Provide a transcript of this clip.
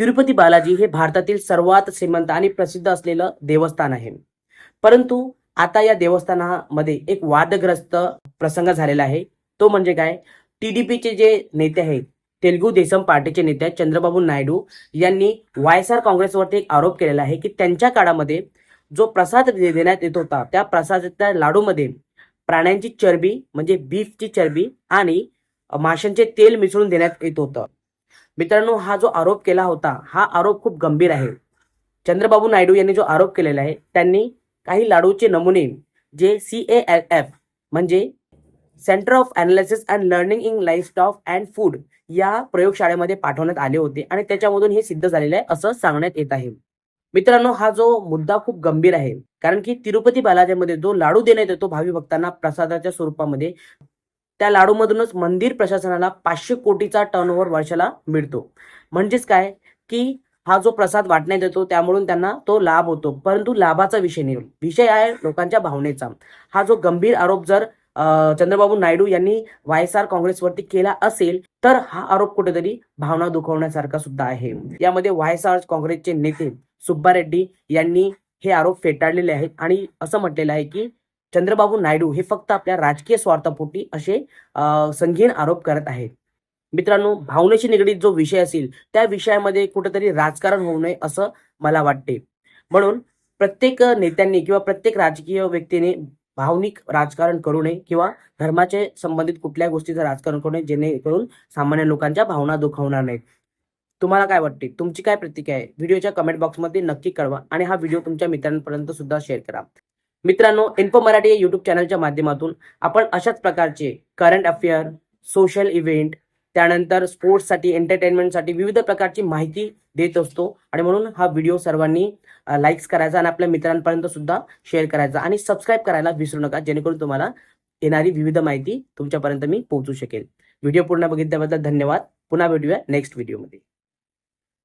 तिरुपती बालाजी हे भारतातील सर्वात श्रीमंत आणि प्रसिद्ध असलेलं देवस्थान आहे. परंतु आता या देवस्थानामध्ये एक वादग्रस्त प्रसंग झालेला आहे. तो म्हणजे काय? टीडीपीचे जे नेते आहेत तेलगू देसम पार्टीचे नेते आहेत चंद्रबाबू नायडू यांनी वाय एस आर काँग्रेसवरती एक आरोप केलेला आहे की त्यांच्या काळामध्ये जो प्रसाद दे- देण्यात येत होता त्या प्रसादाच्या लाडूमध्ये प्राण्यांची चरबी म्हणजे बीफची चरबी आणि माशांचे तेल मिसळून देण्यात येत होतं. मित्रांनो हा जो आरोप केला होता हा आरोप खूप गंभीर आहे. चंद्रबाबू नायडू यांनी जो आरोप केलेला आहे त्यांनी काही लाडूचे नमुने जे सी ए एफ म्हणजे centre of analysis and learning in livestock and food या प्रयोगशाळेमध्ये पाठवण्यात आले होते आणि त्याच्यामधून हे सिद्ध झालेलं आहे असं सांगण्यात येत आहे. मित्रांनो हा जो मुद्दा खूप गंभीर आहे कारण की तिरुपती बालाजीमध्ये जो लाडू देण्यात येतो भावी भक्तांना प्रसादाच्या स्वरूपामध्ये त्या लाडूमधूनच मंदिर प्रशासनाला पाचशे कोटीचा टर्नओव्हर वर्षाला मिळतो. म्हणजेच काय? की हा जो प्रसाद वाटण्यात येतो त्यामुळे त्यांना तो लाभ होतो. परंतु लाभाचा विषय नाही. विषय आहे लोकांच्या भावनेचा. हा जो गंभीर आरोप जर चंद्रबाबू नायडू यांनी वाय एस आर काँग्रेसवरती केला असेल तर हा आरोप कुठेतरी भावना दुखवण्यासारखा सुद्धा आहे. यामध्ये वाय एस आर काँग्रेसचे नेते सुब्बा रेड्डी यांनी हे आरोप फेटाळलेले आहेत. आणि असं म्हटलेलं आहे की चंद्रबाबू नायडू हे फक्त आपल्या राजकीय स्वार्थापोटी असे संघीन संगीन आरोप करत आहेत. मित्रांनो भावनेशी निगडीत जो विषय असेल त्या विषयामध्ये कुठेतरी राजकारण होऊ नये असं मला वाटते. म्हणून प्रत्येक नेत्यांनी किंवा प्रत्येक राजकीय व्यक्तीने भावनिक राजकारण करू नये किंवा धर्माचे संबंधित कुठल्या गोष्टीचं राजकारण करू नये जेणेकरून सामान्य लोकांच्या भावना दुखावणार नाहीत. तुम्हाला काय वाटते? तुमची काय प्रतिक्रिया आहे? व्हिडिओच्या कमेंट बॉक्समध्ये नक्की कळवा आणि हा व्हिडिओ तुमच्या मित्रांपर्यंत सुद्धा शेअर करा. मित्रांनो इन्फो मराठी या युट्यूब चॅनलच्या माध्यमातून आपण अशाच प्रकारचे करंट अफेअर सोशल इव्हेंट त्यानंतर स्पोर्ट्ससाठी एंटरटेनमेंटसाठी विविध प्रकारची माहिती देत असतो. आणि म्हणून हा व्हिडिओ सर्वांनी लाईक्स करायचा आणि आपल्या मित्रांपर्यंत सुद्धा शेअर करायचा. आणि सबस्क्राईब करायला विसरू नका जेणेकरून तुम्हाला येणारी विविध माहिती तुमच्यापर्यंत मी पोहोचू शकेल. व्हिडिओ पूर्ण बघितल्याबद्दल धन्यवाद. पुन्हा भेटूया नेक्स्ट व्हिडिओमध्ये